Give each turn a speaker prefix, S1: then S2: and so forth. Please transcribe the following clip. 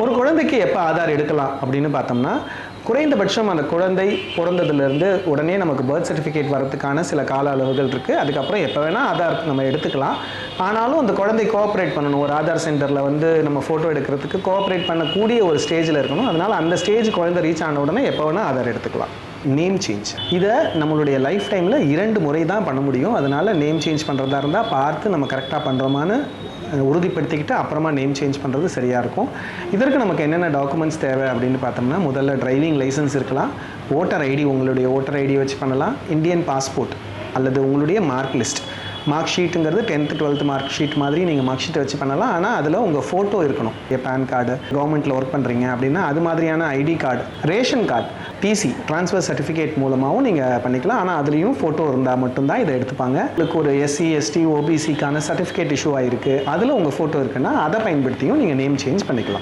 S1: ஒரு குழந்தைக்கு எப்போ ஆதார் எடுக்கலாம் அப்படின்னு பார்த்தோம்னா குறைந்தபட்சம் அந்த குழந்தை பிறந்ததுலேருந்து உடனே நமக்கு பர்த் சர்டிஃபிகேட் வரதுக்கான சில கால அளவுகள் இருக்குது அதுக்கப்புறம் எப்போ வேணால் ஆதார் நம்ம எடுத்துக்கலாம். ஆனாலும் அந்த குழந்தை கோஆப்ரேட் பண்ணணும். ஒரு ஆதார் சென்டரில் வந்து நம்ம ஃபோட்டோ எடுக்கிறதுக்கு கோஆப்ரேட் பண்ணக்கூடிய ஒரு ஸ்டேஜில் இருக்கணும். அதனால் அந்த ஸ்டேஜ் குழந்தை ரீச் ஆன உடனே எப்போ வேணால் ஆதார் எடுத்துக்கலாம். நேம் சேஞ்ச் இதை நம்மளுடைய லைஃப் டைமில் இரண்டு முறை தான் பண்ண முடியும். அதனால் நேம் சேஞ்ச் பண்ணுறதா இருந்தால் பார்த்து நம்ம கரெக்டாக பண்ணுறோமான்னு உறுதிப்படுத்திக்கிட்டு அப்புறமா நேம் சேஞ்ச் பண்ணுறது சரியாக இருக்கும். இதற்கு நமக்கு என்னென்ன டாக்குமெண்ட்ஸ் தேவை அப்படின்னு பார்த்தோம்னா முதல்ல டிரைவிங் லைசன்ஸ் இருக்கலாம். ஓட்டர் ஐடி உங்களுடைய ஓட்டர் ஐடி வச்சு பண்ணலாம். இந்தியன் பாஸ்போர்ட் அல்லது உங்களுடைய மார்க் லிஸ்ட் மார்க் ஷீட்டுங்கிறது டென்த்து டுவெல்த் மார்க் ஷீட் மாதிரி நீங்கள் மார்க் ஷீட்டை வச்சு பண்ணலாம். ஆனால் அதில் உங்கள் ஃபோட்டோ இருக்கணும். பேன் கார்டு கவர்மெண்ட்டில் ஒர்க் பண்ணுறீங்க அப்படின்னா அது மாதிரியான ID card ration card TC transfer certificate மூலமாகவும் நீங்கள் பண்ணிக்கலாம். ஆனால் அதுலேயும் ஃபோட்டோ இருந்தால் மட்டும்தான் இதை எடுத்துப்பாங்க. உங்களுக்கு ஒரு எஸ்சி எஸ்டி ஓபிசிக்கான சர்டிஃபிகேட் இஷ்யூ ஆகிருக்கு அதில் உங்கள் ஃபோட்டோ இருக்குன்னா அதை பயன்படுத்தியும் நீங்கள் நேம் சேஞ்ச் பண்ணிக்கலாம்.